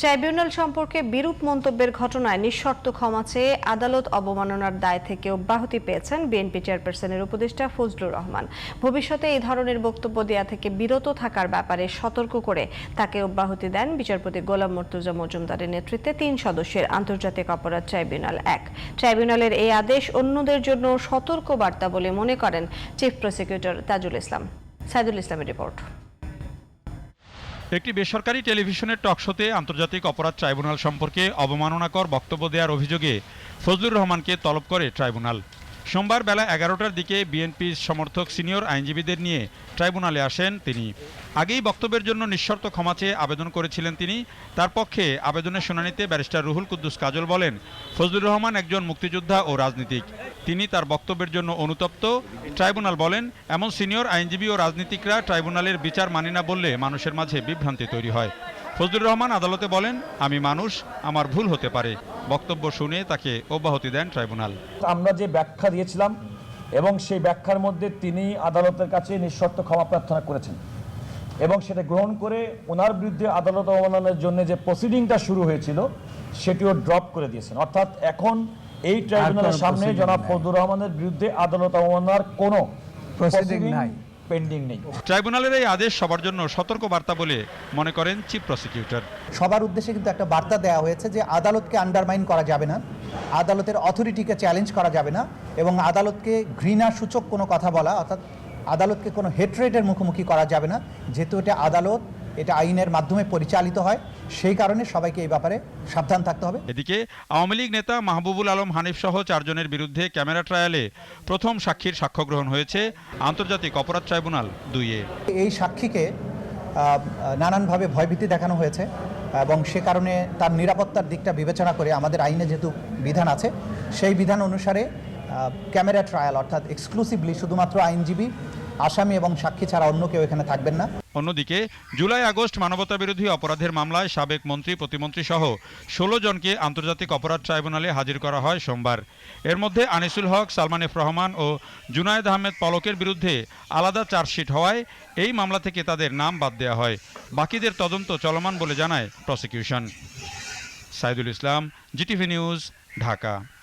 Tribunal সম্পর্কে বিরূপ মন্তব্যের ঘটনায় নিঃশর্ত ক্ষমা চেয়ে আদালত অবমাননার দায় থেকে অব্যাহতি পেয়েছেন বিএনপি চেয়ারপারসনের উপদেষ্টা ফজলুর রহমান। ভবিষ্যতে এই ধরনের বক্তব্য দেয়া থেকে বিরত থাকার ব্যাপারে সতর্ক করে তাকে অব্যাহতি দেন বিচারপতি গোলাম মর্তুজা মজুমদারের নেতৃত্বে তিন সদস্যের আন্তর্জাতিক অপরাধ ট্রাইব্যুনাল এক। ট্রাইব্যুনালের এই আদেশ অন্যদের জন্য সতর্ক বার্তা বলে মনে করেন চিফ প্রসিকিউটর তাজুল ইসলাম। সাইদুল ইসলামের রিপোর্ট। একটি বেসরকারি টেলিভিশনের টকশোতে আন্তর্জাতিক অপরাধ ট্রাইব্যুনাল সম্পর্কে অবমাননাকর বক্তব্য দেওয়ার অভিযোগে ফজলুর রহমানকে তলব করে ট্রাইব্যুনাল। সোমবার বেলা এগারোটার দিকে বিএনপির সমর্থক সিনিয়র আইনজীবীদের নিয়ে ট্রাইব্যুনালে আসেন তিনি। আগেই বক্তব্যের জন্য নিঃশর্ত ক্ষমা চেয়ে আবেদন করেছিলেন তিনি। তার পক্ষে আবেদনের শুনানিতে ব্যারিস্টার রুহুল কুদ্দুস কাজল বলেন, ফজলুর রহমান একজন মুক্তিযোদ্ধা ও রাজনীতিক। তিনি তার বক্তব্যের জন্য অনুতপ্ত। ট্রাইব্যুনাল বলেন, এমন সিনিয়র আইনজীবী ও রাজনীতিকরা ট্রাইব্যুনালের বিচার মানি না বললে মানুষের মাঝে বিভ্রান্তি তৈরি হয়। ফজলুর রহমান আদালতে বলেন আমি মানুষ আমার ভুল হতে পারে বক্তব্য শুনে তাকে অব্যাহতি দেন ট্রাইব্যুনাল আমরা যে ব্যাখ্যা দিয়েছিলাম এবং সেই ব্যাখ্যার মধ্যে তিনি আদালতের কাছে নিঃশর্ত ক্ষমা প্রার্থনা করেছেন এবং সেটা গ্রহণ করে ওনার বিরুদ্ধে আদালত অবমাননার জন্য যে প্রসিডিংটা শুরু হয়েছিল সেটিও ড্রপ করে দিয়েছেন অর্থাৎ এখন এই ট্রাইব্যুনালের সামনে জনাব। ফজলুর রহমানের বিরুদ্ধে আদালত অবমাননার কোনো Proceeding নাই। পেন্ডিং নেই। ট্রাইব্যুনালের এই আদেশ সবার জন্য সতর্ক বার্তা বলে মনে করেন চিফ প্রসিকিউটর। সবার উদ্দেশ্যে কিন্তু একটা বার্তা দেওয়া হয়েছে যে আদালতকে আন্ডারমাইন করা যাবে না আদালতের অথরিটিকে চ্যালেঞ্জ করা যাবে না এবং আদালতকে ঘৃণা সূচক কোনো কথা বলা অর্থাৎ আদালতকে কোনো হেট্রেটের মুখোমুখি করা যাবে না যেহেতু এটা আদালত এটা আইনের মাধ্যমে পরিচালিত হয় সেই কারণে সবাইকে এই ব্যাপারে সাবধান থাকতে হবে। এদিকে আওয়ামী লীগ নেতা মাহবুবুল আলম হানিফ সহ চারজনের বিরুদ্ধে ক্যামেরা ট্রায়ালে প্রথম সাক্ষীর সাক্ষ্য গ্রহণ হয়েছে আন্তর্জাতিক অপরাধ ট্রাইব্যুনাল দুইয়ে এই সাক্ষীকে নানানভাবে ভয়ভীতি দেখানো হয়েছে এবং সে কারণে তার নিরাপত্তার দিকটা বিবেচনা করে আমাদের আইনে যেহেতু বিধান আছে সেই বিধান অনুসারে ক্যামেরা ট্রায়াল অর্থাৎ এক্সক্লুসিভলি শুধুমাত্র আইনজীবী আসামি এবং সাক্ষী ছাড়া অন্য কেউ এখানে থাকবেন না। অন্যদিকে, জুলাই আগস্ট মানবতা বিরোধী অপরাধের মামলায় সাবেক মন্ত্রী, প্রতিমন্ত্রী সহ ষোলো জনকে আন্তর্জাতিক অপরাধ ট্রাইব্যুনালে হাজির করা হয় সোমবার। এর মধ্যে আনিসুল হক, সালমান এফ রহমান ও জুনায়েদ আহমেদ পলকের বিরুদ্ধে আলাদা চার্জশিট হওয়ায় এই মামলা থেকে তাদের নাম বাদ দেওয়া হয়। বাকিদের তদন্ত চলমান বলে জানায় prosecution. Saidul Islam, GTV news, Dhaka.